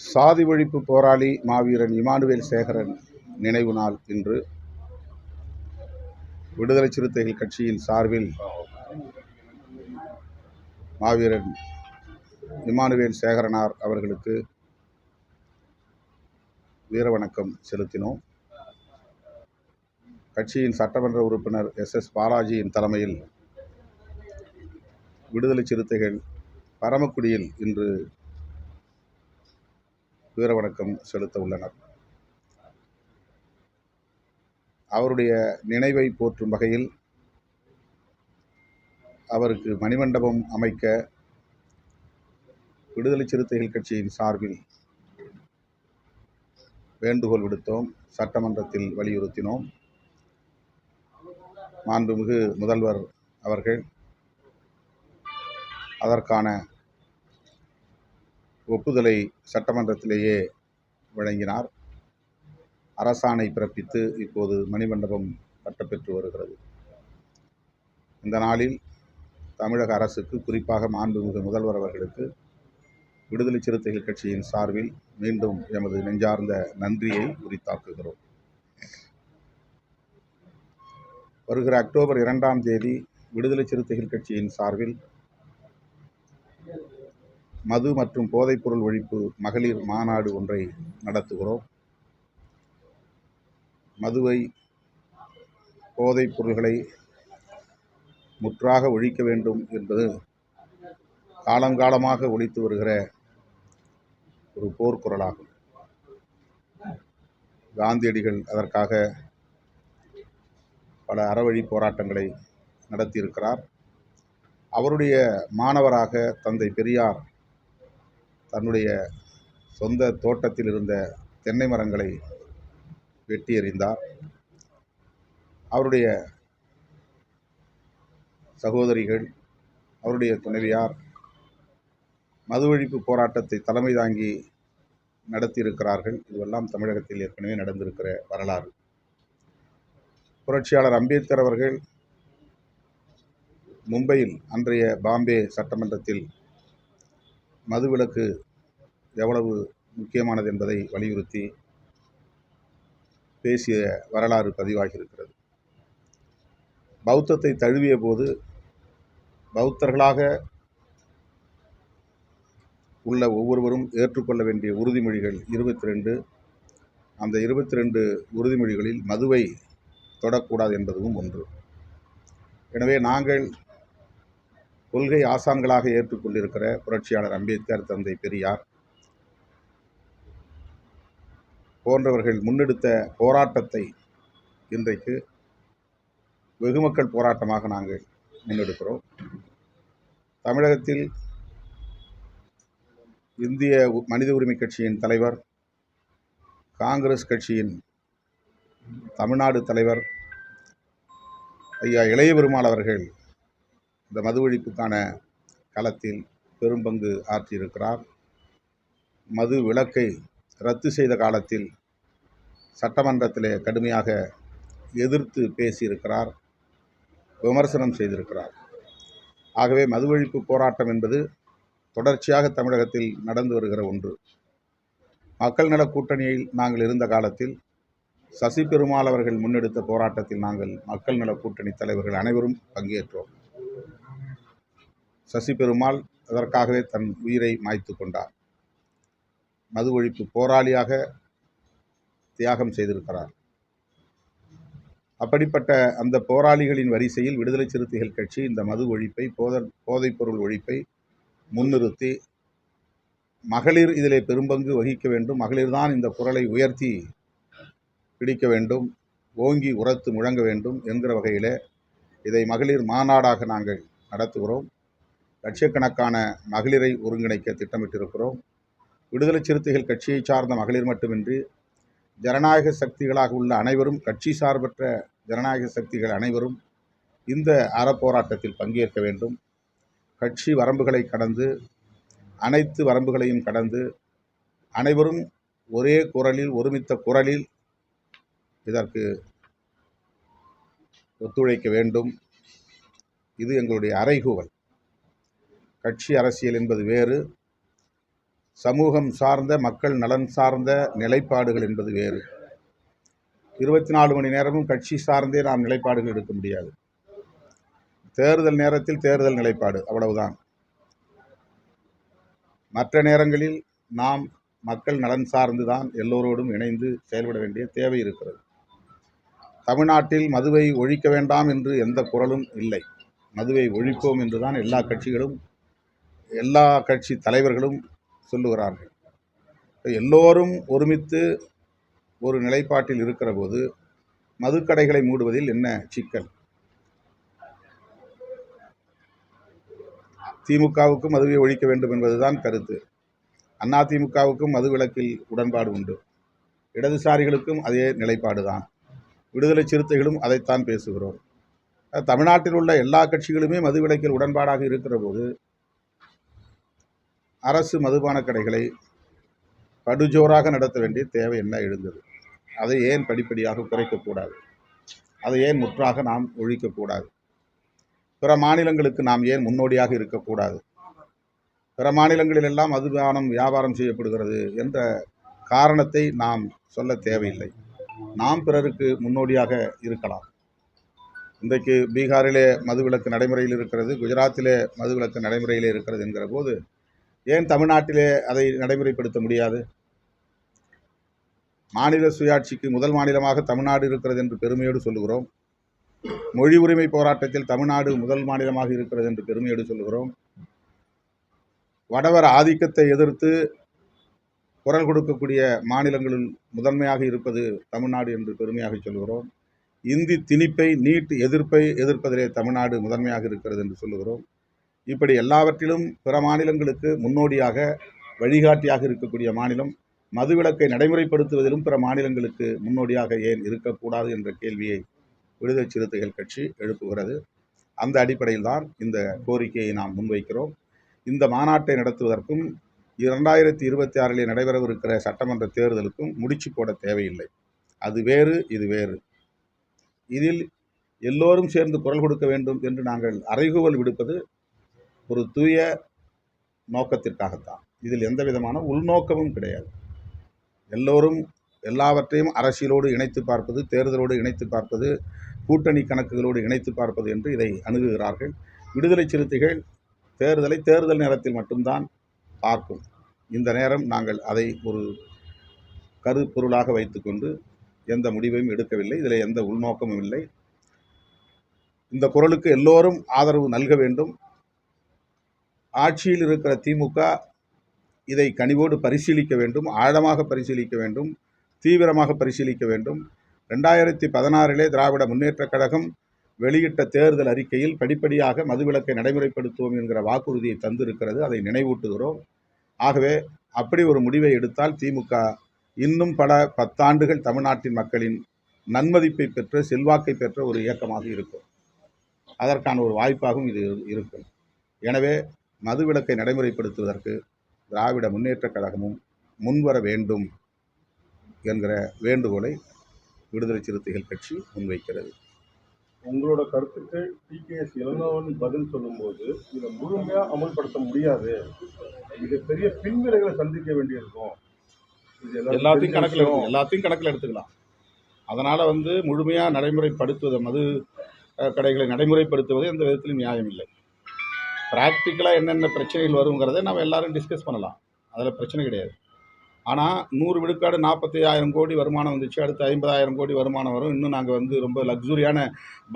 சாதி ஒழிப்பு போராளி மாவீரன் இமானுவேல் சேகரன் நினைவு நாள் இன்று விடுதலை சிறுத்தைகள் கட்சியின் சார்பில் மாவீரன் இமானுவேல் சேகரனார் அவர்களுக்கு வீரவணக்கம் செலுத்தினோம். கட்சியின் சட்டமன்ற உறுப்பினர் எஸ் எஸ் பாலாஜியின் தலைமையில் விடுதலை சிறுத்தைகள் பரமக்குடியில் இன்று வீரவணக்கம் செலுத்த உள்ளனர். அவருடைய நினைவை போற்றும் வகையில் அவருக்கு மணிமண்டபம் அமைக்க விடுதலை சிறுத்தைகள் கட்சியின் சார்பில் வேண்டுகோள் விடுத்தோம். சட்டமன்றத்தில் வலியுறுத்தினோம். மாண்புமிகு முதல்வர் அவர்கள் அதற்கான ஒப்புதலை சட்டமன்றத்திலேயே வழங்கினார். அரசாணை பிறப்பித்து இப்போது மணிமண்டபம் கட்டப்பெற்று வருகிறது. இந்த நாளில் தமிழக அரசுக்கு குறிப்பாக மாண்புமிகு முதல்வர் அவர்களுக்கு விடுதலை சிறுத்தைகள் கட்சியின் சார்பில் மீண்டும் எமது நெஞ்சார்ந்த நன்றியை உரித்தாக்குகிறோம். வருகிற அக்டோபர் இரண்டாம் தேதி விடுதலை சிறுத்தைகள் கட்சியின் சார்பில் மது மற்றும் போதைப்பொருள் ஒழிப்பு மகளிர் மாநாடு ஒன்றை நடத்துகிறோம். மதுவை போதைப் பொருள்களை முற்றாக ஒழிக்க வேண்டும் என்பது காலங்காலமாக ஒழித்து வருகிற ஒரு போர்க்குரலாகும் காந்தியடிகள் அதற்காக பல அறவழி போராட்டங்களை நடத்தியிருக்கிறார். அவருடைய மாணவராக தந்தை பெரியார் தன்னுடைய சொந்த தோட்டத்தில் இருந்த தென்னை மரங்களை வெட்டி எறிந்தார். அவருடைய சகோதரிகள் அவருடைய துணைவியார் மது ஒழிப்பு போராட்டத்தை தலைமை தாங்கி நடத்தியிருக்கிறார்கள். இதுவெல்லாம் தமிழகத்தில் ஏற்கனவே நடந்திருக்கிற வரலாறு. புரட்சியாளர் அம்பேத்கர் அவர்கள் மும்பையில் அன்றைய பாம்பே சட்டமன்றத்தில் மதுவிலக்கு எவ்வளவு முக்கியமானது என்பதை வலியுறுத்தி பேசிய வரலாறு பதிவாகியிருக்கிறது. பௌத்தத்தை தழுவிய போது பௌத்தர்களாக உள்ள ஒவ்வொருவரும் ஏற்றுக்கொள்ள வேண்டிய உறுதிமொழிகள் இருபத்தி ரெண்டு அந்த இருபத்தி ரெண்டு உறுதிமொழிகளில் மதுவை தொடக்கூடாது என்பதும் ஒன்று. எனவே நாங்கள் கொள்கை ஆசான்களாக ஏற்றுக்கொண்டிருக்கிற புரட்சியாளர் அம்பேத்கர் தந்தை பெரியார் போன்றவர்கள் முன்னெடுத்த போராட்டத்தை இன்றைக்கு வெகுமக்கள் போராட்டமாக நாங்கள் முன்னெடுக்கிறோம். தமிழகத்தில் இந்திய மனித உரிமை கட்சியின் தலைவர் காங்கிரஸ் கட்சியின் தமிழ்நாடு தலைவர் ஐயா இளைய பெருமாள் அவர்கள் இந்த மது ஒழிப்புக்கான களத்தில் பெரும்பங்கு ஆற்றியிருக்கிறார். மது விலக்கை ரத்து செய்த காலத்தில் சட்டமன்றத்திலே கடுமையாக எதிர்த்து பேசியிருக்கிறார் விமர்சனம் செய்திருக்கிறார். ஆகவே மது ஒழிப்பு போராட்டம் என்பது தொடர்ச்சியாக தமிழகத்தில் நடந்து வருகிற ஒன்று. மக்கள் நல கூட்டணியில் நாங்கள் இருந்த காலத்தில் சசி பெருமாள் அவர்கள் முன்னெடுத்த போராட்டத்தில் நாங்கள் மக்கள் நல கூட்டணி தலைவர்கள் அனைவரும் பங்கேற்றோம். சசி பெருமாள் அதற்காகவே தன் உயிரை மாய்த்து கொண்டார். மது ஒழிப்பு போராளியாக தியாகம் செய்திருக்கிறார். அப்படிப்பட்ட அந்த போராளிகளின் வரிசையில் விடுதலை சிறுத்தைகள் கட்சி இந்த மது ஒழிப்பை போத போதைப்பொருள் ஒழிப்பை முன்னிறுத்தி மகளிர் இதிலே பெரும்பங்கு வகிக்க வேண்டும். மகளிர்தான் இந்த குரலை உயர்த்தி பிடிக்க வேண்டும். ஓங்கி உரத்து முழங்க வேண்டும் என்கிற வகையில் இதை மகளிர் மாநாடாக நாங்கள் நடத்துகிறோம். லட்சக்கணக்கான மகளிரை ஒருங்கிணைக்க திட்டமிட்டிருக்கிறோம். விடுதலை சிறுத்தைகள் கட்சியை சார்ந்த மகளிர் மட்டுமின்றி ஜனநாயக சக்திகளாக உள்ள அனைவரும் கட்சி சார்பற்ற ஜனநாயக சக்திகள் அனைவரும் இந்த அறப்போராட்டத்தில் பங்கேற்க வேண்டும். கட்சி வரம்புகளை கடந்து அனைத்து வரம்புகளையும் கடந்து அனைவரும் ஒரே குரலில் ஒருமித்த குரலில் இதற்கு ஒத்துழைக்க வேண்டும். இது எங்களுடைய அறைகூவல். கட்சி அரசியல் என்பது வேறு சமூகம் சார்ந்த மக்கள் நலன் சார்ந்த நிலைப்பாடுகள் என்பது வேறு. இருபத்தி நாலு மணி நேரமும் கட்சி சார்ந்தே நாம் நிலைப்பாடுகள் எடுக்க முடியாது. தேர்தல் நேரத்தில் தேர்தல் நிலைப்பாடு அவ்வளவுதான். மற்ற நேரங்களில் நாம் மக்கள் நலன் சார்ந்து தான் எல்லோரோடும் இணைந்து செயல்பட வேண்டிய தேவை இருக்கிறது. தமிழ்நாட்டில் மதுவை ஒழிக்க வேண்டாம் என்று எந்த குரலும் இல்லை. மதுவை ஒழிப்போம் என்று தான் எல்லா கட்சிகளும் எல்லா கட்சி தலைவர்களும் சொல்லுகிறார்கள். எல்லோரும் ஒருமித்து ஒரு நிலைப்பாட்டில் இருக்கிற போது மதுக்கடைகளை மூடுவதில் என்ன சிக்கல்? திமுகவுக்கும் மதுவை ஒழிக்க வேண்டும் என்பதுதான் கருத்து. அதிமுகவுக்கும் மது விலக்கில் உடன்பாடு உண்டு. இடதுசாரிகளுக்கும் அதே நிலைப்பாடு தான். விடுதலை சிறுத்தைகளும் அதைத்தான் பேசுகிறோம். தமிழ்நாட்டில் உள்ள எல்லா கட்சிகளுமே மது விலக்கில் உடன்பாடாக இருக்கிற போது அரசு மதுபான கடைகளை படுஜோராக நடத்த வேண்டிய தேவை என்ன எழுந்தது? அதை ஏன் படிப்படியாக குறைக்கக்கூடாது அதை ஏன் முற்றாக நாம் ஒழிக்கக்கூடாது பிற மாநிலங்களுக்கு நாம் ஏன் முன்னோடியாக இருக்கக்கூடாது பிற மாநிலங்களிலெல்லாம் மதுபானம் வியாபாரம் செய்யப்படுகிறது என்ற காரணத்தை நாம் சொல்ல தேவையில்லை. நாம் பிறருக்கு முன்னோடியாக இருக்கலாம். இன்றைக்கு பீகாரிலே மதுவிலக்கு நடைமுறையில் இருக்கிறது குஜராத்திலே மதுவிலக்கு நடைமுறையிலே இருக்கிறது என்கிற போது ஏன் தமிழ்நாட்டிலே அதை நடைமுறைப்படுத்த முடியாது? மாநில சுயாட்சிக்கு முதல் மாநிலமாக தமிழ்நாடு இருக்கிறது என்று பெருமையோடு சொல்லுகிறோம். மொழி உரிமை போராட்டத்தில் தமிழ்நாடு முதல் மாநிலமாக இருக்கிறது என்று பெருமையோடு சொல்லுகிறோம். வடவர் ஆதிக்கத்தை எதிர்த்து குரல் கொடுக்கக்கூடிய மாநிலங்களில் முதன்மையாக இருப்பது தமிழ்நாடு என்று பெருமையாக சொல்கிறோம் இந்தி திணிப்பை நீட் எதிர்ப்பை எதிர்ப்பதிலே தமிழ்நாடு முதன்மையாக இருக்கிறது என்று சொல்லுகிறோம். இப்படி எல்லாவற்றிலும் பிற மாநிலங்களுக்கு முன்னோடியாக வழிகாட்டியாக இருக்கக்கூடிய மாநிலம் மதுவிலக்கை நடைமுறைப்படுத்துவதிலும் பிற மாநிலங்களுக்கு முன்னோடியாக ஏன் இருக்கக்கூடாது என்ற கேள்வியை விடுதலை சிறுத்தைகள் கட்சி எழுப்புகிறது. அந்த அடிப்படையில் தான் இந்த கோரிக்கையை நாம் முன்வைக்கிறோம். இந்த மாநாட்டை நடத்துவதற்கும் இரண்டாயிரத்தி இருபத்தி ஆறிலே நடைபெறவிருக்கிற சட்டமன்ற தேர்தலுக்கும் முடிச்சு போட தேவையில்லை. அது வேறு இது வேறு. இதில் எல்லோரும் சேர்ந்து குரல் கொடுக்க வேண்டும் என்று நாங்கள் அறைகூவல் விடுப்பது ஒரு தூய நோக்கத்திற்காகத்தான். இதில் எந்த விதமான உள்நோக்கமும் கிடையாது. எல்லோரும் எல்லாவற்றையும் அரசியலோடு இணைத்து பார்ப்பது தேர்தலோடு இணைத்து பார்ப்பது கூட்டணி கணக்குகளோடு இணைத்து பார்ப்பது என்று இதை அணுகுகிறார்கள். விடுதலை சிறுத்தைகள் தேர்தலை தேர்தல் நேரத்தில் மட்டும்தான் பார்க்கும். இந்த நேரம் நாங்கள் அதை ஒரு கருப்பொருளாக வைத்துக்கொண்டு எந்த முடிவையும் எடுக்கவில்லை. இதில் எந்த உள்நோக்கமும் இல்லை. இந்த குரலுக்கு எல்லோரும் ஆதரவு நல்க வேண்டும். ஆட்சியில் இருக்கிற திமுக இதை கனிவோடு பரிசீலிக்க வேண்டும் ஆழமாக பரிசீலிக்க வேண்டும் தீவிரமாக பரிசீலிக்க வேண்டும். ரெண்டாயிரத்தி பதினாறிலே திராவிட முன்னேற்றக் கழகம் வெளியிட்ட தேர்தல் அறிக்கையில் படிப்படியாக மதுவிலக்கை நடைமுறைப்படுத்துவோம் என்கிற வாக்குறுதியை தந்திருக்கிறது. அதை நினைவூட்டுகிறோம். ஆகவே அப்படி ஒரு முடிவை எடுத்தால் திமுக இன்னும் பல பத்தாண்டுகள் தமிழ்நாட்டின் மக்களின் நன்மதிப்பை பெற்ற செல்வாக்கை பெற்ற ஒரு இயக்கமாக இருக்கும். அதற்கான ஒரு வாய்ப்பாகவும் இது இருக்கும் எனவே மதுவிலக்கை நடைமுறைப்படுத்துவதற்கு திராவிட முன்னேற்றக் கழகமும் முன்வர வேண்டும் என்கிற வேண்டுகோளை விடுதலை சிறுத்தைகள் கட்சி முன்வைக்கிறது. உங்களோட கருத்துக்கு டிகேஎஸ் இளங்கோவன் பதில் சொல்லும்போது இதை முழுமையா அமல்படுத்த முடியாது. இது பெரிய பின்விளைகளை சந்திக்க வேண்டியிருக்கும். இது எல்லாத்தையும் கணக்கில் எல்லாத்தையும் கணக்கில் எடுத்துக்கலாம். அதனால் வந்து முழுமையாக நடைமுறைப்படுத்துவது மது கடைகளை நடைமுறைப்படுத்துவது எந்த விதத்திலும் நியாயம் இல்லை ப்ராக்டிக்கலாக என்னென்ன பிரச்சனைகள் வருங்கிறதை நம்ம எல்லாரும் டிஸ்கஸ் பண்ணலாம். அதில் பிரச்சனை கிடையாது. ஆனால் நூறு விழுக்காடு நாற்பத்தி ஆயிரம் கோடி வருமானம் வந்துச்சு அடுத்து ஐம்பதாயிரம் கோடி வருமானம் வரும். இன்னும் நாங்கள் வந்து ரொம்ப லக்ஸுரியான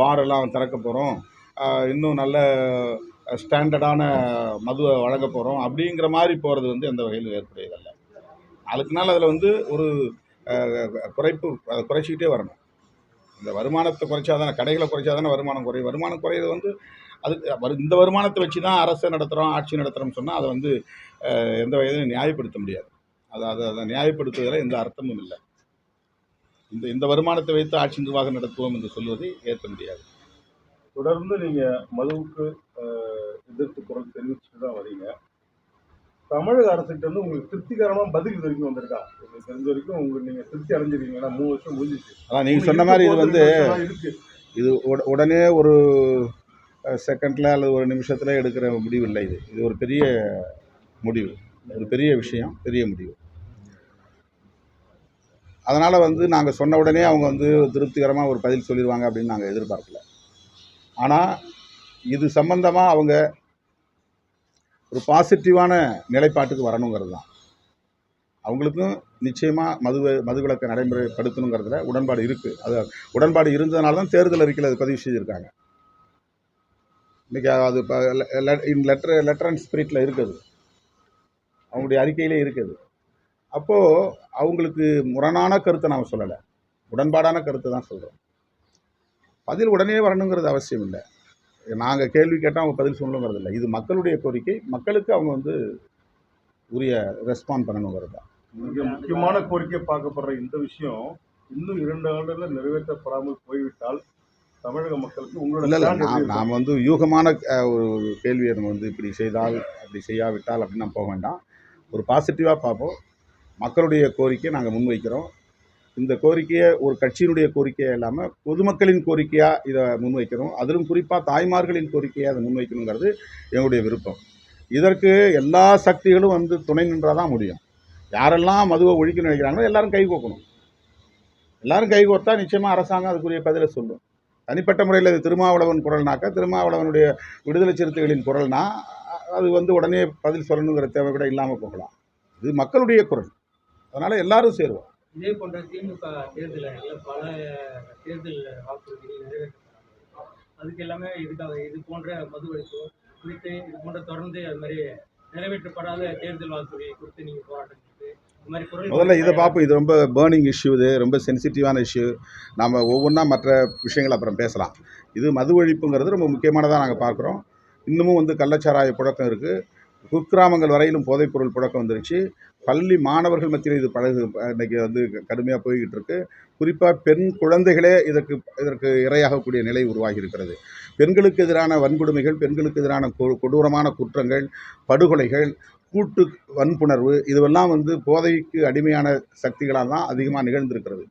பாரெல்லாம் திறக்க போகிறோம் இன்னும் நல்ல ஸ்டாண்டர்டான மதுவை வழங்க போகிறோம் அப்படிங்கிற மாதிரி போகிறது வந்து எந்த வகையிலும் ஏற்புடையதல்ல. அதுக்கு நாள் அதில் வந்து ஒரு குறைப்பு அதை குறைச்சிக்கிட்டே வரணும். இந்த வருமானத்தை குறைச்சா தானே கடைகளை குறைச்சா தானே வருமானம் குறையும். வருமானம் குறையிறது வந்து அதுக்கு வரு- இந்த வருமானத்தை வச்சு தான் அரசு நடத்துகிறோம் ஆட்சி நடத்துகிறோம்னு சொன்னால் அதை வந்து எந்த வகையிலும் நியாயப்படுத்த முடியாது. அது அதை அதை நியாயப்படுத்துவதில் எந்த அர்த்தமும் இல்லை. இந்த இந்த வருமானத்தை வைத்து ஆட்சி நிர்வாகம் நடத்துவோம் என்று சொல்வதை ஏற்க முடியாது. தொடர்ந்து நீங்கள் மதுவுக்கு எதிர்த்து எதிர்ப்பு குரல் தெரிவிச்சுட்டு தான் வரீங்க. தமிழக அரசுகிட்ட இருந்து உங்களுக்கு திருப்திகரமா பதில் இது வரைக்கும் வந்திருக்கா? உங்களுக்கு தெரிஞ்ச வரைக்கும் உங்களுக்கு நீங்க திருப்தி அடைஞ்சிருக்கீங்க. ஏன்னா மூணு வருஷம் முடிஞ்சிச்சு. அதான் நீங்கள் சொன்ன மாதிரி இது வந்து இது உட- உடனே ஒரு செகண்டில் அல்லது ஒரு நிமிஷத்தில் எடுக்கிற முடிவு இல்லை இது. இது ஒரு பெரிய முடிவு. ஒரு பெரிய விஷயம் பெரிய முடிவு. அதனால் வந்து நாங்கள் சொன்ன உடனே அவங்க வந்து திருப்திகரமாக ஒரு பதில் சொல்லிடுவாங்க அப்படின்னு நாங்கள் எதிர்பார்க்கல. ஆனால் இது சம்பந்தமாக அவங்க ஒரு பாசிட்டிவான நிலைப்பாட்டுக்கு வரணுங்கிறது தான். அவங்களுக்கும் நிச்சயமாக மது மதுவிலக்கை நடைமுறைப்படுத்தணுங்கிறதுல உடன்பாடு இருக்குது அது உடன்பாடு இருந்ததுனால தான் தேர்தல் அறிக்கையில் அது பதிவு செஞ்சுருக்காங்க இன்றைக்கி அது இப்போ இன் லெட்டர் லெட்டர் அண்ட் ஸ்பிரிட்டில் இருக்குது. அவங்களுடைய அறிக்கையிலே இருக்குது. அப்போது அவங்களுக்கு முரணான கருத்தை நாம் சொல்லலை. உடன்பாடான கருத்தை தான் சொல்கிறோம் பதில் உடனே வரணுங்கிறது அவசியம் இல்லை. நாங்கள் கேள்வி கேட்டால் அவங்க பதில் சொல்லணுங்கிறது இல்லை இது மக்களுடைய கோரிக்கை. மக்களுக்கு அவங்க வந்து உரிய ரெஸ்பாண்ட் பண்ணணுங்கிறது தான். மிக முக்கியமான கோரிக்கை பார்க்கப்படுற இந்த விஷயம் இன்னும் இரண்டு ஆண்டுகளில் நிறைவேற்றப்படாமல் போய்விட்டால் தமிழக மக்களுக்கு உங்களோட இல்லை இல்லை stand எப்படி நாம் வந்து யூகமான ஒரு கேள்வியை நம்ம வந்து இப்படி செய்தால் அப்படி செய்யாவிட்டால் அப்படின்னு போக வேண்டாம். ஒரு பாசிட்டிவாக பார்ப்போம். மக்களுடைய கோரிக்கையை நாங்கள் முன்வைக்கிறோம். இந்த கோரிக்கையை ஒரு கட்சியினுடைய கோரிக்கையாக இல்லாமல் பொதுமக்களின் கோரிக்கையாக இதை முன்வைக்கணும். அதிலும் குறிப்பாக தாய்மார்களின் கோரிக்கையை அதை முன்வைக்கணுங்கிறது எங்களுடைய விருப்பம். இதற்கு எல்லா சக்திகளும் வந்து துணை நின்றால் தான் முடியும். யாரெல்லாம் மதுவை ஒழிக்கணும்னு நினைக்கிறாங்களோ எல்லாரும் கை கோக்கணும். எல்லாரும் கை கோர்த்தா நிச்சயமாக அரசாங்கம் அதுக்குரிய பதிலை சொல்லும். தனிப்பட்ட முறையில் இது திருமாவளவன் குரல்னாக்கா திருமாவளவனுடைய விடுதலை சிறுத்தைகளின் குரல்னா அது வந்து உடனே பதில் சொல்லணுங்கிற தேவை கூட இல்லாமல் போகலாம். இது மக்களுடைய குரல். அதனால் எல்லாரும் சேருவோம். இதே போன்ற திமுக தேர்தல் பல தேர்தல் வாக்குறுதிகள் நிறைவேற்றப்படாமல் அதுக்கு எல்லாமே இதுக்காக இது போன்ற மது ஒழிப்பு குறித்து இது போன்ற தொடர்ந்து அது மாதிரி நிறைவேற்றப்படாத தேர்தல் வாக்குறுதியை குறித்து நீங்கள் போராட்டம் முதல்ல இதை பார்ப்போம். இது ரொம்ப பேர்னிங் இஷ்யூ இது ரொம்ப சென்சிட்டிவான இஷ்யூ நம்ம ஒவ்வொன்றா மற்ற விஷயங்கள் அப்புறம் பேசலாம். இது மது ஒழிப்புங்கிறது ரொம்ப முக்கியமானதாக நாங்கள் பார்க்குறோம். இன்னமும் வந்து கள்ளச்சாராய புழக்கம் இருக்குது குக்கிராமங்கள் வரையிலும் போதைப்பொருள் புழக்கம் வந்துருச்சு. பள்ளி மாணவர்கள் மத்தியில் இது பழகு இன்றைக்கி வந்து கடுமையாக போய்கிட்டு இருக்கு. குறிப்பாக பெண் குழந்தைகளே இதற்கு இதற்கு இரையாகக்கூடிய நிலை உருவாகி இருக்கிறது. பெண்களுக்கு எதிரான வன்கொடுமைகள் பெண்களுக்கு எதிரான கொ- கொடூரமான குற்றங்கள் படுகொலைகள் கூட்டு வன்புணர்வு இதுவெல்லாம் வந்து போதைக்கு அடிமையான சக்திகளால் தான் அதிகமாக நிகழ்ந்திருக்கிறது.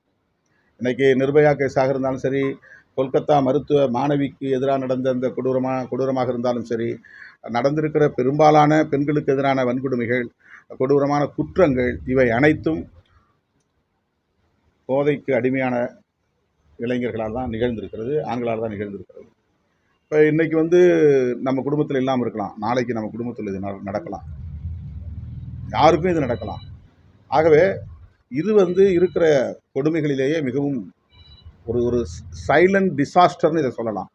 இன்றைக்கி நிர்பயா கேஸாக இருந்தாலும் சரி கொல்கத்தா மருத்துவ மாணவிக்கு எதிராக நடந்த அந்த கொடூரமாக கொடூரமாக இருந்தாலும் சரி நடந்திருக்கிற பெரும்பாலான பெண்களுக்கு எதிரான வன்கொடுமைகள் கொடூரமான குற்றங்கள் இவை அனைத்தும் போதைக்கு அடிமையான இளைஞர்களால் தான் நிகழ்ந்திருக்கிறது ஆண்களால் தான் நிகழ்ந்திருக்கிறது. இப்போ இன்றைக்கி வந்து நம்ம குடும்பத்தில் இல்லாமல் இருக்கலாம். நாளைக்கு நம்ம குடும்பத்தில் இது நட- நடக்கலாம். யாருக்கும் இது நடக்கலாம். ஆகவே இது வந்து இருக்கிற கொடுமைகளிலேயே மிகவும் ஒரு ஒரு சைலண்ட் டிசாஸ்டர்னு இதை சொல்லலாம்.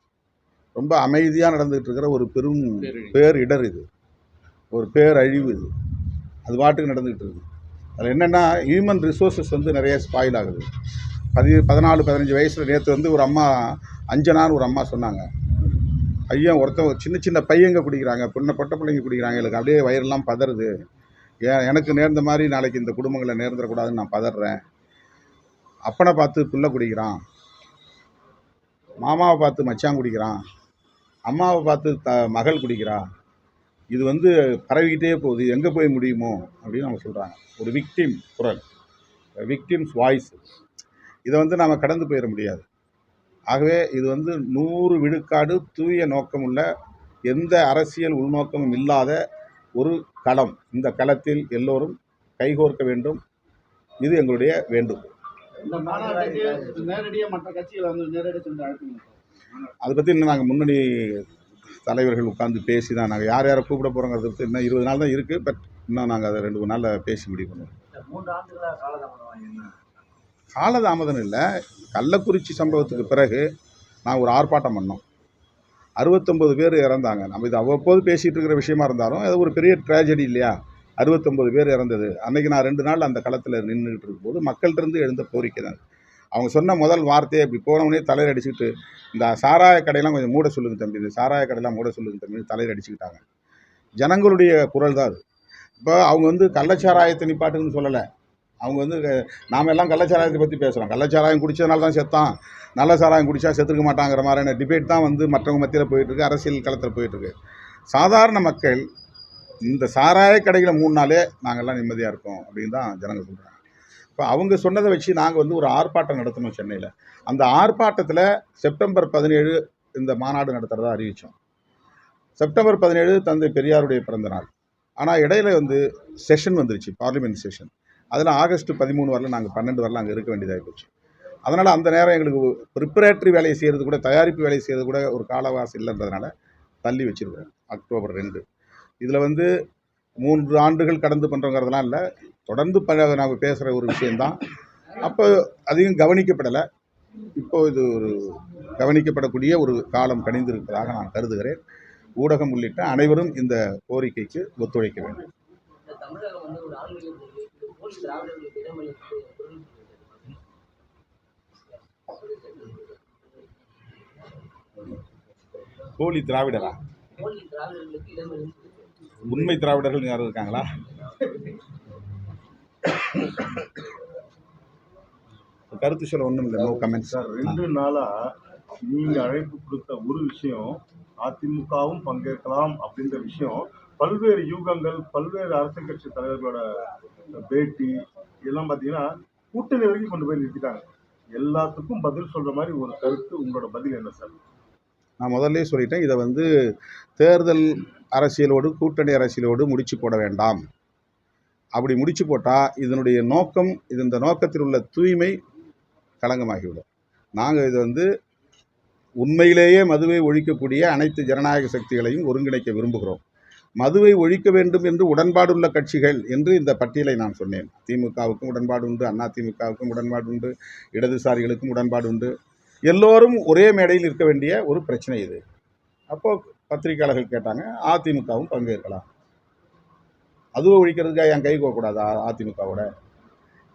ரொம்ப அமைதியாக நடந்துகிட்டு இருக்கிற ஒரு பெரும் பேரிடர் இது. ஒரு பேரழிவு இது. அது பாட்டுக்கு நடந்துகிட்டு இருக்குது. அதில் என்னென்னா ஹியூமன் ரிசோர்ஸஸ் வந்து நிறைய ஸ்பாயில் ஆகுது. பதி பதினாலு பதினஞ்சு வயசில் நேற்று வந்து ஒரு அம்மா அஞ்சனான்னு ஒரு அம்மா சொன்னாங்க. பையன் ஒருத்தன் சின்ன சின்ன பையங்க குடிக்கிறாங்க பொண்ணை பொட்ட பிள்ளைங்க குடிக்கிறாங்க எனக்கு அப்படியே வயிறெல்லாம் பதறுது. ஏன் எனக்கு நேர்ந்த மாதிரி நாளைக்கு இந்த குடும்பங்களை நேர்ந்துடக்கூடாதுன்னு நான் பதறேன். அப்பனை பார்த்து பிள்ளை குடிக்கிறான். மாமாவை பார்த்து மச்சான் குடிக்கிறான். அம்மாவை பார்த்து த மகள் குடிக்கிறா. இது வந்து பரவிக்கிட்டே போகுது எங்கே போய் முடியுமோ அப்படின்னு அவங்க சொல்கிறாங்க ஒரு விக்டிம் குரல். விக்டிம்ஸ் வாய்ஸ் இதை வந்து நாம் கடந்து போயிட முடியாது. ஆகவே இது வந்து நூறு விழுக்காடு தூய நோக்கமுள்ள எந்த அரசியல் உள்நோக்கமும் இல்லாத ஒரு களம். இந்த களத்தில் எல்லோரும் கைகோர்க்க வேண்டும். இது எங்களுடைய வேண்டுகோள் இந்த மாநாட்டுக்கு நேரடியாக மற்ற கட்சிகளை வந்து நேரடியாக சென்று அழைப்பீங்க அதை பற்றி இன்னும் நாங்கள் முன்னணி தலைவர்கள் உட்காந்து பேசி தான் நாங்கள் யார் யாரை கூப்பிட போகிறோங்கிறத பற்றி இன்னும் இருபது நாள் தான் இருக்குது பட் இன்னும் நாங்கள் அதை ரெண்டு மூணு நாளில் பேசி முடிவு பண்ணுவோம். காலதாமதம் இல்லை. கள்ளக்குறிச்சி சம்பவத்துக்கு பிறகு நான் ஒரு ஆர்ப்பாட்டம் பண்ணோம். அறுபத்தொம்பது பேர் இறந்தாங்க. நம்ம இது அவ்வப்போது பேசிகிட்டு இருக்கிற விஷயமா இருந்தாலும் அது ஒரு பெரிய ட்ராஜடி இல்லையா? அறுபத்தொம்பது பேர் இறந்தது. அன்றைக்கி நான் ரெண்டு நாள் அந்த களத்தில் நின்றுட்டு இருக்கும்போது மக்கள்கிட்டருந்து எழுந்த கோரிக்கை தான். அவங்க சொன்ன முதல் வார்த்தையை இப்படி போனவனே தலையில் அடிச்சுக்கிட்டு இந்த சாராய கடையெல்லாம் கொஞ்சம் மூட சொல்லுங்க தம்பி இந்த சாராய கடையெல்லாம் மூட சொல்லுங்க தம்பி தலையில் அடிச்சுக்கிட்டாங்க. ஜனங்களுடைய குரல் தான் அது. இப்போ அவங்க வந்து கள்ளச்சாராயத்தை நிப்பாட்டுன்னு சொல்லலை. அவங்க வந்து நாம் எல்லாம் கள்ளச்சாராயத்தை பற்றி பேசுகிறோம் கள்ளச்சாராயம் குடித்ததுனால தான் செத்தான் நல்ல சாராயம் குடித்தா செத்துக்க மாட்டாங்கிற மாதிரியான டிபேட் தான் வந்து மற்றவங்க மத்தியில் போயிட்டுருக்கு அரசியல் களத்தில் போயிட்டுருக்கு. சாதாரண மக்கள் இந்த சாராய கடைகளை மூணு நாளே நாங்கள்லாம் நிம்மதியாக இருக்கோம் அப்படின்னு தான் ஜனங்கள் சொல்கிறாங்க இப்போ அவங்க சொன்னதை வச்சு நாங்கள் வந்து ஒரு ஆர்ப்பாட்டம் நடத்தினோம் சென்னையில். அந்த ஆர்ப்பாட்டத்தில் செப்டம்பர் பதினேழு இந்த மாநாடு நடத்துகிறதா அறிவித்தோம் செப்டம்பர் பதினேழு தந்தை பெரியாருடைய பிறந்த நாள். ஆனால் இடையில வந்து செஷன் வந்துருச்சு பார்லிமெண்ட் செஷன். அதில் ஆகஸ்ட் பதிமூணு வரல நாங்கள் பன்னெண்டு வரல அங்கே இருக்க வேண்டியதாக போச்சு அதனால் அந்த நேரம் எங்களுக்கு ப்ரிப்பரேட்டரி வேலையை செய்கிறது கூட தயாரிப்பு வேலையை செய்கிறது கூட ஒரு காலவாசம் இல்லைன்றதுனால தள்ளி வச்சிருக்கிறோம் அக்டோபர் ரெண்டு. இதில் வந்து மூன்று ஆண்டுகள் கடந்து பண்ணுறோங்கிறதுலாம் இல்லை. தொடர்ந்து ப நாங்கள் பேசுகிற ஒரு விஷயந்தான் அப்போ அதிகம் கவனிக்கப்படலை. இப்போ இது ஒரு கவனிக்கப்படக்கூடிய ஒரு காலம் கணிந்திருப்பதாக நான் கருதுகிறேன். ஊடகம் உள்ளிட்ட அனைவரும் இந்த கோரிக்கைக்கு ஒத்துழைக்க வேண்டும். போலி திராவிடரா? போலி திராவிடர்களுக்கு இடமளித்து உண்மை திராவிடர்கள் யாரும் இருக்காங்களா? கருத்து சொல்ல ஒன்றும் இல்லை நோ கமெண்ட் சார் ரெண்டு நாளாக நீங்கள் அழைப்பு கொடுத்த ஒரு விஷயம் அதிமுகவும் பங்கேற்கலாம் அப்படின்ற விஷயம் பல்வேறு யூகங்கள் பல்வேறு அரசியல் கட்சி தலைவர்களோட பேட்டி இதெல்லாம் பார்த்தீங்கன்னா கூட்டணி வரைக்கும் கொண்டு போய் நிறுத்திட்டாங்க. எல்லாத்துக்கும் பதில் சொல்கிற மாதிரி ஒரு கருத்து உங்களோட பதில் என்ன சார்? நான் முதல்ல சொல்லிட்டேன் இதை வந்து தேர்தல் அரசியலோடு கூட்டணி அரசியலோடு முடிச்சு போட வேண்டாம். அப்படி முடிச்சு போட்டால் இதனுடைய நோக்கம் இது இந்த நோக்கத்தில் உள்ள தூய்மை களங்கமாகிவிடும் நாங்கள் இது வந்து உண்மையிலேயே மதுவை ஒழிக்கக்கூடிய அனைத்து ஜனநாயக சக்திகளையும் ஒருங்கிணைக்க விரும்புகிறோம். மதுவை ஒழிக்க வேண்டும் என்று உடன்பாடுள்ள கட்சிகள் என்று இந்த பட்டியலை நான் சொன்னேன். திமுகவுக்கும் உடன்பாடு உண்டு அண்ணா திமுகவுக்கும் உடன்பாடு உண்டு இடதுசாரிகளுக்கும் உடன்பாடு உண்டு. எல்லோரும் ஒரே மேடையில் இருக்க வேண்டிய ஒரு பிரச்சனை இது. அப்போது பத்திரிகையாளர்கள் கேட்டாங்க அதிமுகவும் பங்கேற்கலாம் அதுவும் ஒழிக்கிறதுக்காக என் கை கூடாதா அதிமுகவோட.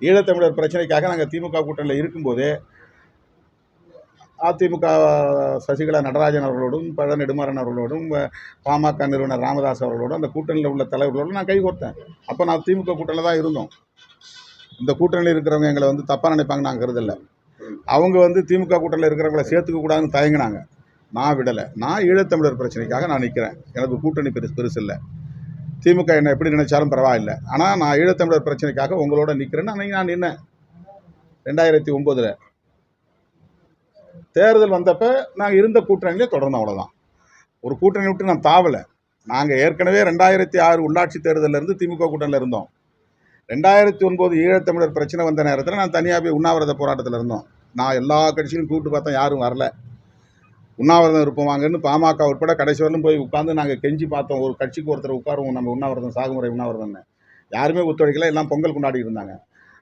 ஈழத்தமிழர் பிரச்சனைக்காக நாங்கள் திமுக கூட்டணியில் இருக்கும்போதே அதிமுக சசிகலா நடராஜன் அவர்களோடும் பழ நெடுமாறன் அவர்களோடும் பாமக நிறுவனர் ராமதாஸ் அவர்களோடும் அந்த கூட்டணியில் உள்ள தலைவர்களோடும் நான் கை கோர்த்தேன். அப்போ நான் திமுக கூட்டணியில் தான் இருந்தோம். இந்த கூட்டணியில் இருக்கிறவங்க எங்களை வந்து தப்பாக நினைப்பாங்க நான் கருதில்லை அவங்க வந்து திமுக கூட்டத்தில் இருக்கிறவங்கள சேர்த்துக்க கூடாதுன்னு தயங்கினாங்க. நான் விடலை. நான் ஈழத்தமிழர் பிரச்சனைக்காக நான் நிற்கிறேன் எனக்கு கூட்டணி பெருசு பெருசு இல்லை. திமுக என்ன எப்படி நினைச்சாலும் பரவாயில்லை. ஆனால் நான் ஈழத்தமிழர் பிரச்சனைக்காக உங்களோட நிற்கிறேன்னு அன்னைக்கு நான் நின்னேன். ரெண்டாயிரத்தி ஒம்போதில். தேர்தல் வந்தப்போ நாங்கள் இருந்த கூட்டணியிலே தொடர்ந்தோம் அவ்வளோதான் ஒரு கூட்டணி விட்டு நான் தாவலை. நாங்கள் ஏற்கனவே ரெண்டாயிரத்தி ஆறு உள்ளாட்சி தேர்தலில் இருந்து திமுக கூட்டணியில் இருந்தோம். ரெண்டாயிரத்தி ஒன்பது ஈழத்தமிழர் பிரச்சனை வந்த நேரத்தில் நான் தனியாக போய் உண்ணாவிரத போராட்டத்தில் இருந்தோம். நான் எல்லா கட்சியிலும் கூப்பிட்டு பார்த்தேன் யாரும் வரல. உண்ணாவிரதம் இருப்போம் வாங்கன்னு பாமக உட்பட கடைசி வரலும் போய் உட்காந்து நாங்கள் கெஞ்சி பார்த்தோம். ஒரு கட்சிக்கு ஒருத்தர் உட்காருவோம் நம்ம உண்ணாவிரதம் சாகுமுறை உண்ணாவிரதம்னு. யாருமே ஒத்துழைக்கல எல்லாம் பொங்கல் கொண்டாடிட்டு இருந்தாங்க.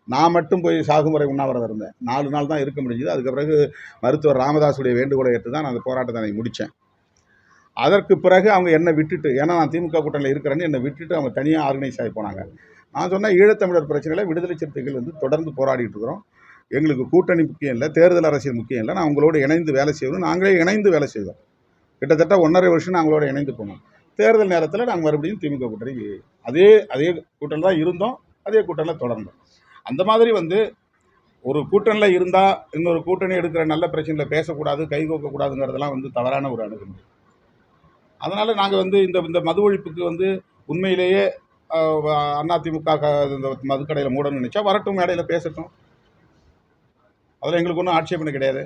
நான் மட்டும் போய் சாகுமுறை உண்ணாவிரதம் இருந்தேன். நாலு நாள் தான் இருக்க முடிஞ்சுது. அதுக்கு பிறகு மருத்துவர் ராமதாஸுடைய வேண்டுகோளை ஏற்று தான் நான் அந்த போராட்டத்தை அன்னைக்கு முடித்தேன் அதற்கு பிறகு அவங்க என்னை விட்டுட்டு ஏன்னா நான் திமுக கூட்டணியில் இருக்கிறேன்னு என்னை விட்டுட்டு அவங்க தனியாக ஆர்கனைஸ் ஆகி போனாங்க. நான் சொன்ன ஈழத்தமிழர் பிரச்சனையில் விடுதலை சிறுத்தைகள் வந்து தொடர்ந்து போராடிட்டு இருக்கிறோம். எங்களுக்கு கூட்டணி முக்கியம் இல்லை தேர்தல் அரசியல் முக்கியம் இல்லை. நான் உங்களோடு இணைந்து வேலை செய்யணும் நாங்களே இணைந்து வேலை செய்தோம். கிட்டத்தட்ட ஒன்றரை வருஷம் நாங்களோட அவங்களோட இணைந்து போனோம். தேர்தல் நேரத்தில் நாங்கள் மறுபடியும் திமுக கூட்டணி அதே அதே கூட்டணி தான் இருந்தோம். அதே கூட்டணியில் தொடர்ந்தோம். அந்த மாதிரி வந்து ஒரு கூட்டணியில் இருந்தால் இன்னொரு கூட்டணி எடுக்கிற நல்ல பிரச்சனையில் பேசக்கூடாது கை கோக்கக்கூடாதுங்கிறதெல்லாம் வந்து தவறான ஒரு அணுகுமுறை. அதனால் நாங்கள் வந்து இந்த இந்த மது ஒழிப்புக்கு வந்து உண்மையிலேயே அதிமுக இந்த மதுக்கடையில் மூடணும்னு நினச்சா வரட்டும் மேடையில் பேசட்டும். அதில் எங்களுக்கு ஒன்றும் ஆட்சேபனை கிடையாது.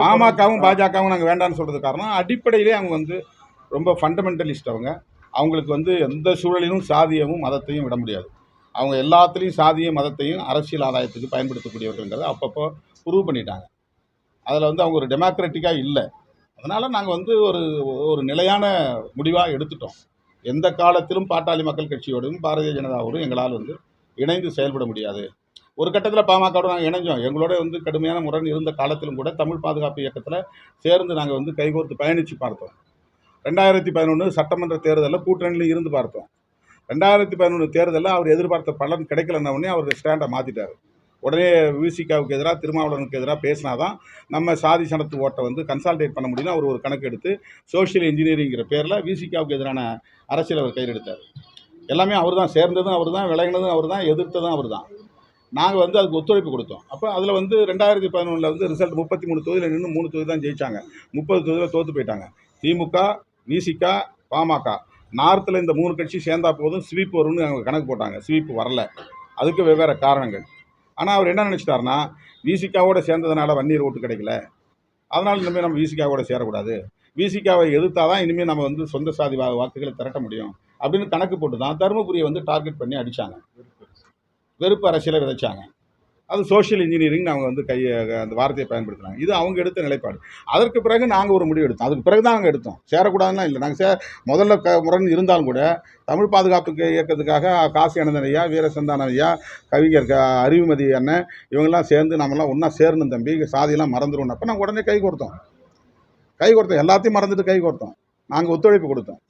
பாமகவும் பாஜகவும் நாங்கள் வேண்டாம்னு சொல்கிறது காரணம். அடிப்படையிலே அவங்க வந்து ரொம்ப ஃபண்டமெண்டலிஸ்ட் அவங்க. அவங்களுக்கு வந்து எந்த சூழலிலும் சாதியமும் மதத்தையும் விட முடியாது. அவங்க எல்லாத்துலேயும் சாதியும் மதத்தையும் அரசியல் ஆதாயத்துக்கு பயன்படுத்தக்கூடியவர்கள்ங்கிறத அப்பப்போ ப்ரூவ் பண்ணிட்டாங்க. அதில் வந்து அவங்க ஒரு டெமோக்ராட்டிக்காக இல்லை. அதனால் நாங்கள் வந்து ஒரு ஒரு நிலையான முடிவாக எடுத்துட்டோம். எந்த காலத்திலும் பாட்டாளி மக்கள் கட்சியோடும் பாரதிய ஜனதாவோடும் எங்களால் வந்து இணைந்து செயல்பட முடியாது. ஒரு கட்டத்தில் பாமகவோட நாங்கள் இணைஞ்சோம். எங்களோட வந்து கடுமையான முரண் இருந்த காலத்திலும் கூட தமிழ் பாதுகாப்பு இயக்கத்தில் சேர்ந்து நாங்கள் வந்து கைகோர்த்து பயணித்து பார்த்தோம். ரெண்டாயிரத்தி பதினொன்று சட்டமன்ற தேர்தலில் கூட்டணியில் இருந்து பார்த்தோம். ரெண்டாயிரத்தி பதினொன்று தேர்தலில் அவர் எதிர்பார்த்த பலன் கிடைக்கலன்னே அவர் ஸ்டாண்டை மாற்றிட்டார் உடனே விசிகாவுக்கு எதிராக திருமாவளவனுக்கு எதிராக பேசினாதான் நம்ம சாதி சனத்து ஓட்டை வந்து கன்சால்டேட் பண்ண முடியும்னு அவர் ஒரு கணக்கு எடுத்து சோஷியல் இன்ஜினியரிங்கிற பேரில் விசிகாவுக்கு எதிரான அரசியல் அவர் கையில் எடுத்தார். எல்லாமே அவர் தான் சேர்ந்ததும் அவர் தான் விளங்கினதும் அவர் தான் எதிர்த்ததும் அவர் தான் நாங்கள் வந்து அதுக்கு ஒத்துழைப்பு கொடுத்தோம். அப்போ அதில் வந்து ரெண்டாயிரத்தி பதினொன்றில் வந்து ரிசல்ட் முப்பத்தி மூணு தொகுதியில் நின்று மூணு தொகுதி தான் ஜெயிச்சாங்க. முப்பது தொகுதியில் தோற்று போயிட்டாங்க. திமுக விசிகா பாமக. நார்த்தில் இந்த மூணு கட்சி சேர்ந்தா போதும் ஸ்வீப் வரும்னு அவங்க கணக்கு போட்டாங்க. ஸ்வீப் வரல. அதுக்கு வெவ்வேறு காரணங்கள். ஆனால் அவர் என்ன நினச்சிட்டாருன்னா விசிகாவோட சேர்ந்ததுனால வன்னியர் ஓட்டு கிடைக்கல. அதனால் இனிமேல் நம்ம விசிகாவோட சேரக்கூடாது. விசிகாவை எதிர்த்தால் தான் இனிமேல் நம்ம வந்து சொந்த சாதி வா வாக்குகளை திரட்ட முடியும். அப்படின்னு கணக்கு போட்டு தான் தருமபுரியை வந்து டார்கெட் பண்ணி அடித்தாங்க வெறுப்பு அரசியலை விதைச்சாங்க. அது சோஷியல் இன்ஜினியரிங் அவங்க வந்து கை அந்த வார்த்தையை பயன்படுத்தினாங்க இது அவங்க எடுத்த நிலைப்பாடு. அதற்கு பிறகு நாங்கள் ஒரு முடிவு எடுத்தோம். அதுக்கு பிறகு தான் நாங்கள் எடுத்தோம். சேரக்கூடாதுன்னா இல்லை. நாங்கள் சே முதல்ல க முரண் இருந்தாலும் கூட தமிழ் பாதுகாப்புக்கு இயக்கத்துக்காக காசி அனந்தன் ஐயா வீரசந்தான ஐயா கவிஞர் க அறிவுமதி அண்ணன் இவங்கெல்லாம் சேர்ந்து நம்மலாம் ஒன்றா சேரணும் தம்பி. சாதியெல்லாம் மறந்துடுவோம் அப்போ நாங்கள் உடனே கை கொடுத்தோம் கை கொடுத்தோம் எல்லாத்தையும் மறந்துட்டு கை கொடுத்தோம் நாங்கள் ஒத்துழைப்பு கொடுத்தோம்.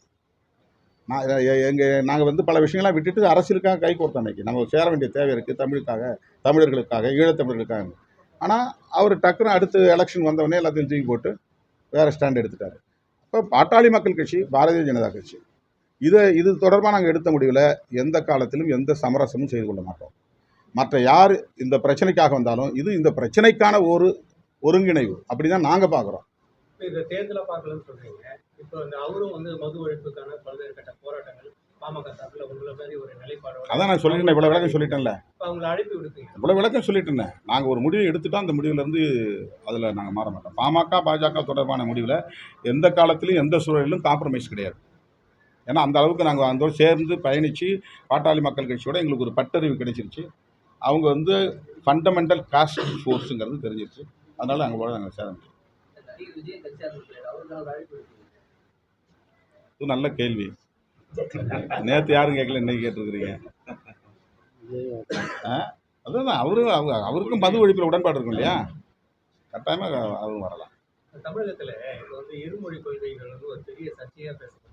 நான் எங்கள் நாங்கள் வந்து பல விஷயங்கள்லாம் விட்டுட்டு அரசியலுக்காக கை கொடுத்தோம் அன்னைக்கு நம்ம சேர வேண்டிய தேவை இருக்குது தமிழுக்காக தமிழர்களுக்காக ஈழத்தமிழர்களுக்காக. ஆனால் அவர் டக்குன்னு அடுத்து எலெக்ஷன் வந்தவொடனே எல்லாத்தையும் தூக்கி போட்டு வேறு ஸ்டாண்ட் எடுத்துட்டார். இப்போ பாட்டாளி மக்கள் கட்சி பாரதிய ஜனதா கட்சி. இதை இது தொடர்பாக நாங்கள் எடுத்த முடிவில் எந்த காலத்திலும் எந்த சமரசமும் செய்து கொள்ள மாட்டோம். மற்ற யார் இந்த பிரச்சனைக்காக வந்தாலும் இது இந்த பிரச்சனைக்கான ஒரு ஒருங்கிணைவு. அப்படி தான் நாங்கள் பார்க்குறோம் இந்த தேர்தலை பார்க்கலன்னு சொல்கிறீங்க இப்போ இந்த அவரும் வந்து மது ஒழிப்புக்கான பல்வேறு கட்ட போராட்டங்கள் பாமக சார்பில் உங்களை மாதிரி ஒரு நிலைப்பாடு அதான் நான் சொல்லிட்டேன் இவ்வளோ விளக்கம் சொல்லிட்டேன்ல. இப்போ அவங்களை அழைப்பு விடுப்பீங்க. இவ்வளோ விளக்கம் சொல்லிட்டேன். நாங்கள் ஒரு முடிவு எடுத்துட்டோம் அந்த முடிவுலேருந்து அதில் நாங்கள் மாற மாட்டோம். பாமக பாஜக தொடர்பான முடிவில் எந்த காலத்திலும் எந்த சூழலிலும் காம்ப்ரமைஸ் கிடையாது. ஏன்னா அந்த அளவுக்கு நாங்கள் அந்த சேர்ந்து பயணித்து பாட்டாளி மக்கள் கட்சியோட எங்களுக்கு ஒரு பட்டறிவு கிடைச்சிருச்சு. அவங்க வந்து ஃபண்டமெண்டல் காஸ்ட் ஃபோர்ஸுங்கிறது தெரிஞ்சிருச்சு. அதனால் அவங்களோட நாங்கள் சேர முடியும் நடிகர் விஜய் கட்சி ஆரம்பிக்கிறார் அவருக்கான ஒரு அழைப்பு விடுப்பீங்க இது நல்ல கேள்வி. நேற்று யாரும் கேட்கல இன்னைக்கு கேட்டிருக்கிறீங்க. ஆ? அவரு அவங்க அவருக்கும் மது ஒழிப்பில் உடன்பாடு இருக்கும் இல்லையா? கட்டாயமாக அவரும் வரலாம். தமிழகத்தில் இப்போ வந்து இருமொழி கொள்கைகள் வந்து ஒரு பெரிய சர்ச்சையாக பேசப்பட்டு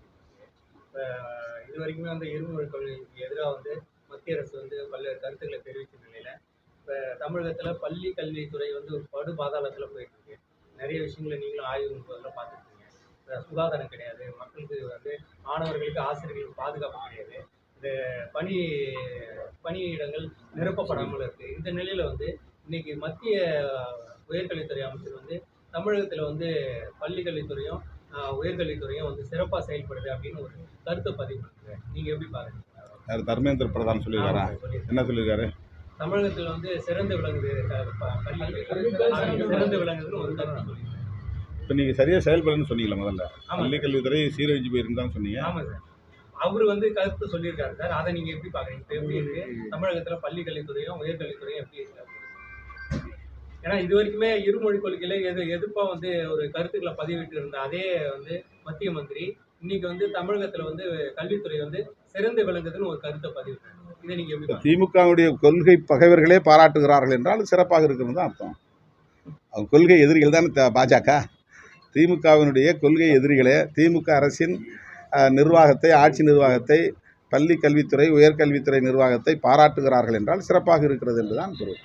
இப்போ இது வரைக்குமே வந்து இருமொழி கொள்கைக்கு எதிராக வந்து மத்திய அரசு வந்து பல்வேறு கருத்துக்களை தெரிவித்த நிலையில் இப்போ தமிழகத்தில் பள்ளி கல்வித்துறை வந்து ஒரு படு பாதாளத்தில் போயிட்டு இருக்கு. நிறைய விஷயங்களை நீங்களும் ஆய்வு போதெல்லாம் பார்த்துருக்கீங்க. சுகாதாரம் கிடையாது. மக்களுக்கு வந்து மாணவர்களுக்கு ஆசிரியர்களுக்கு பாதுகாப்பு கிடையாது. இந்த பணி பணியிடங்கள் நிரப்பப்படாமல் இருக்கு. இந்த நிலையில வந்து இன்னைக்கு மத்திய உயர்கல்வித்துறை அமைச்சர் வந்து தமிழகத்தில் வந்து பள்ளி கல்வித்துறையும் ஆஹ், உயர்கல்வித்துறையும் வந்து சிறப்பாக செயல்படுது அப்படின்னு ஒரு கருத்தை பதிவு பண்ணுங்க நீங்கள் எப்படி பாருங்க யார்? தர்மேந்திர பிரதான் சொல்லியிருக்காரா? என்ன சொல்லியிருக்காரு? தமிழகத்தில் வந்து சிறந்து விளங்குது க- ப- பள்ளி சிறந்து விளங்குதுன்னு ஒரு கருத்து சொல்லியிருக்காரு. இப்போ நீங்கள் சரியாக செயல்படுன்னு சொன்னீங்களா முதல்ல. ஆமாம் பள்ளி கல்வித்துறை சீரழிஞ்சு போயிருந்தான்னு சொன்னீங்க. ஆமாம் சார். அவர் வந்து கருத்து சொல்லியிருக்காரு சார். அதை நீங்கள் எப்படி பார்க்குறீங்க? இப்போ எப்படி இருக்கு? தமிழகத்தில் பள்ளி கல்வித்துறையும் உயர்கல்வித்துறையும் எப்படி இருக்கு? ஏன்னா இது வரைக்குமே இருமொழி கொள்கையில எது எதிர்ப்பாக வந்து ஒரு கருத்துக்களை பதிவிட்டு இருந்த அதே வந்து மத்திய மந்திரி இன்னைக்கு வந்து தமிழகத்தில் வந்து கல்வித்துறை வந்து சிறந்து விளங்குதுன்னு ஒரு கருத்தை பதிவிட்டாங்க இதை நீங்கள் எப்படி? திமுகவுடைய கொள்கை பகைவர்களே பாராட்டுகிறார்கள் என்றால் சிறப்பாக இருக்கிறது தான் அர்த்தம். அவங்க கொள்கை எதிரிகள் தானே பாஜக? திமுகவினுடைய கொள்கை எதிரிகளே திமுக அரசின் நிர்வாகத்தை ஆட்சி நிர்வாகத்தை பள்ளி கல்வித்துறை உயர்கல்வித்துறை நிர்வாகத்தை பாராட்டுகிறார்கள் என்றால் சிறப்பாக இருக்கிறது என்று தான் பொருள்